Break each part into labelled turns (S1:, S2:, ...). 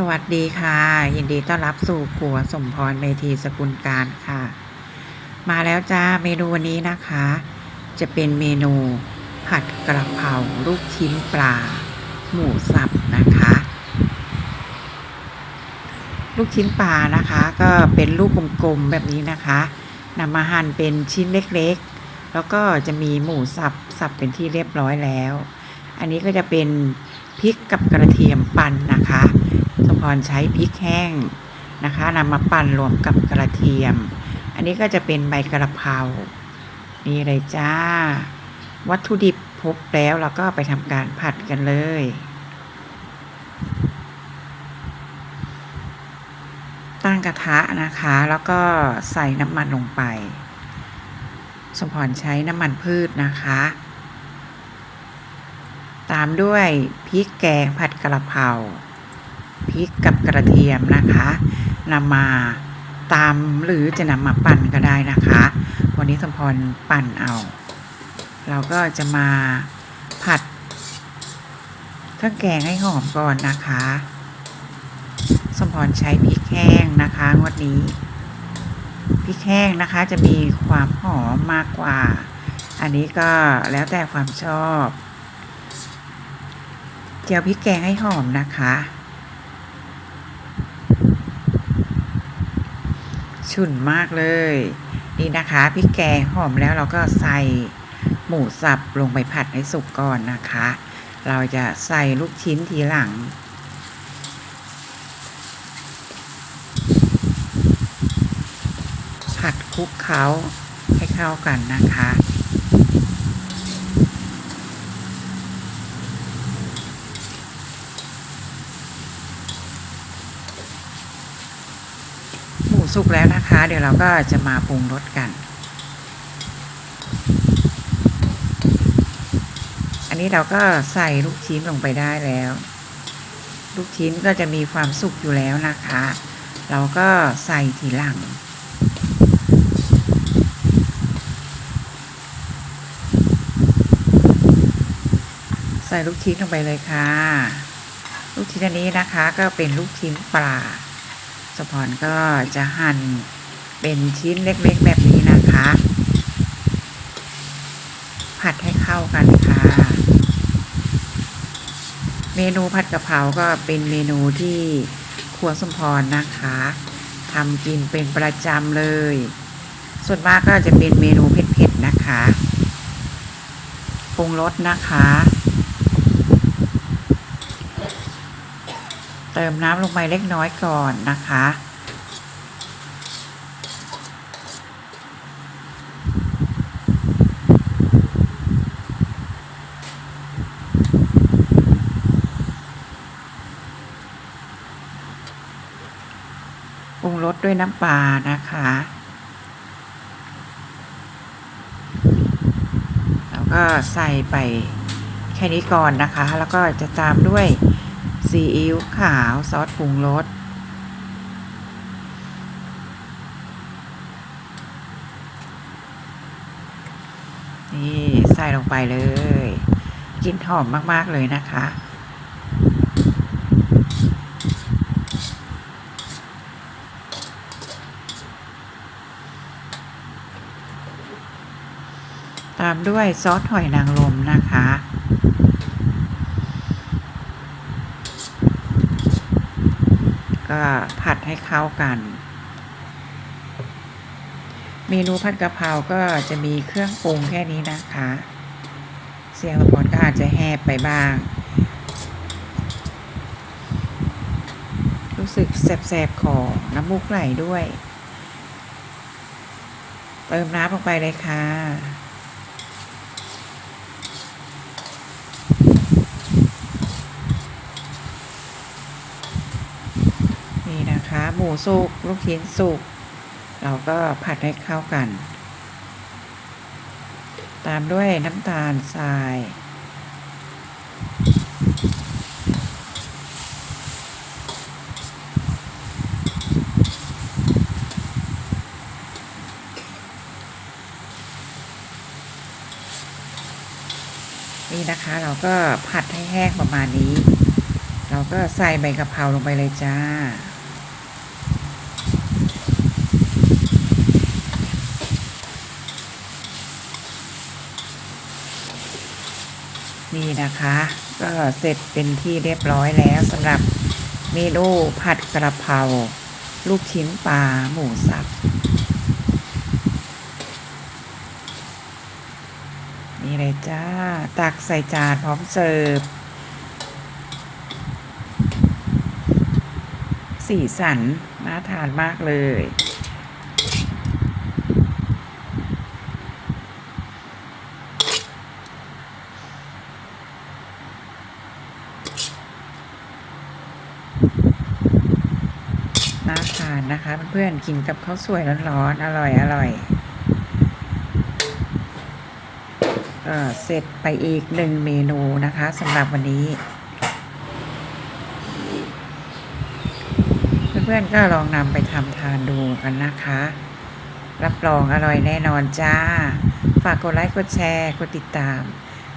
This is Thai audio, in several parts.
S1: สวัสดีค่ะ ยินดีต้อนรับสู่ครัวสมพรเมธีสกุลการค่ะ มาแล้วจ้าเมนูวันนี้นะคะ จะเป็นเมนูผัดกระเพราลูกชิ้นปลา หมูสับนะคะ ลูกชิ้นปลานะคะ ก็เป็นลูกกลมๆแบบนี้นะคะนำมาหั่นเป็นชิ้นเล็กๆ แล้วก็จะมีหมูสับสับเป็นที่เรียบร้อยแล้ว อันนี้ก็จะเป็นพริกกับกระเทียมปั่นนะคะ สมพรใช้พริกแห้งนะคะนำมาปั่นรวมกับกระเทียม อันนี้ก็จะเป็นใบกระเพรา นี่เลยจ้า วัตถุดิบพบแล้วเราก็ไปทำการผัดกันเลยตั้งกระทะนะคะ แล้วก็ใส่น้ำมันลงไป สมพรใช้น้ำมันพืชนะคะ ตามด้วยพริกแกงผัดกระเพรา พริกกับกระเทียมนะคะนำมาตามหรือจะนำมาปั่นก็ได้นะคะ วันนี้สมพรปั่นเอา เราก็จะมาผัดเครื่องแกงให้หอมก่อนนะคะ สมพรใช้พริกแห้งนะคะงวดนี้พริกแห้งนะคะจะมีความหอมมากกว่า อันนี้ก็แล้วแต่ความชอบ เจียวพริกแกงให้หอมนะคะ ฉุนมากเลย นี่นะคะพริกแกงหอมแล้วเราก็ใส่หมูสับลงไปผัดให้สุกก่อนนะคะ เราจะใส่ลูกชิ้นทีหลัง ผัดคลุกเขาให้เข้ากันนะคะ สุกแล้วนะคะ เดี๋ยวเราก็จะมาปรุงรสกัน อันนี้เราก็ใส่ลูกชิ้นลงไปได้แล้ว ลูกชิ้นก็จะมีความสุกอยู่แล้วนะคะ เราก็ใส่ทีหลังใส่ลูกชิ้นลงไปเลยค่ะ ลูกชิ้นอันนี้นะคะก็เป็นลูกชิ้นปลา สปอนก็จะหั่นเป็นชิ้นเล็กๆแบบนี้นะคะ ผัดให้เข้ากันค่ะ เมนูผัดกะเพราก็เป็นเมนูที่ครัวสมพรนะคะทำกินเป็นประจำเลย ส่วนมากก็จะเป็นเมนูเผ็ดๆนะคะปรุงรสนะคะ เติมน้ำลงไปเล็กน้อยก่อนนะคะ ปรุงรสด้วยน้ำปลานะคะแล้วก็ใส่ไปแค่นี้ก่อนนะคะ แล้วก็จะตามด้วย ซีอิ๊วขาวซอสปรุงรสนี่ใส่ลงไปเลยกลิ่นหอมมาก ๆ เลยนะคะ ตามด้วยซอสหอยนางรมนะคะ ก็ผัด ให้เข้ากัน เมนูผัดกะเพราก็จะมีเครื่องปรุงแค่นี้นะคะ เสียงสปอนก็อาจจะแหบไปบ้าง รู้สึกแสบๆคอน้ำมูกไหลด้วย เติมน้ำลงไปเลยค่ะ นี่นะคะ หมูสุกลูกชิ้นสุก เราก็ผัดให้เข้ากัน ตามด้วยน้ำตาลทรายนี่นะคะเราก็ผัดให้แห้งประมาณนี้ เราก็ใส่ใบกะเพราลงไปเลยจ้า นะคะ ก็เสร็จเป็นที่เรียบร้อยแล้วสำหรับเมนูผัดกระเพราลูกชิ้นปลาหมูสับนี่เลยจ้า ตักใส่จานพร้อมเสิร์ฟ สีสันน่าทานมากเลย น่าทานนะคะ เพื่อนๆกินกับข้าวสวยร้อนๆอร่อยอร่อยเสร็จไปอีกหนึ่งเมนูนะคะสำหรับวันนี้ เพื่อนๆก็ลองนำไปทำทานดูกันนะคะ รับรองอร่อยแน่นอนจ้า ฝากกดไลค์กดแชร์กดติดตาม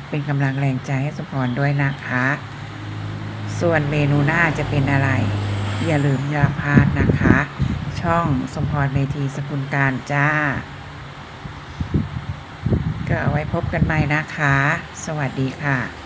S1: เป็นกำลังแรงใจให้สมพรด้วยนะคะ ส่วนเมนูหน้าจะเป็นอะไร อย่าลืมอย่าพลาดนะคะ ช่องสมพรเมธีสกุลการจ้า ก็เอาไว้พบกันใหม่นะคะ สวัสดีค่ะ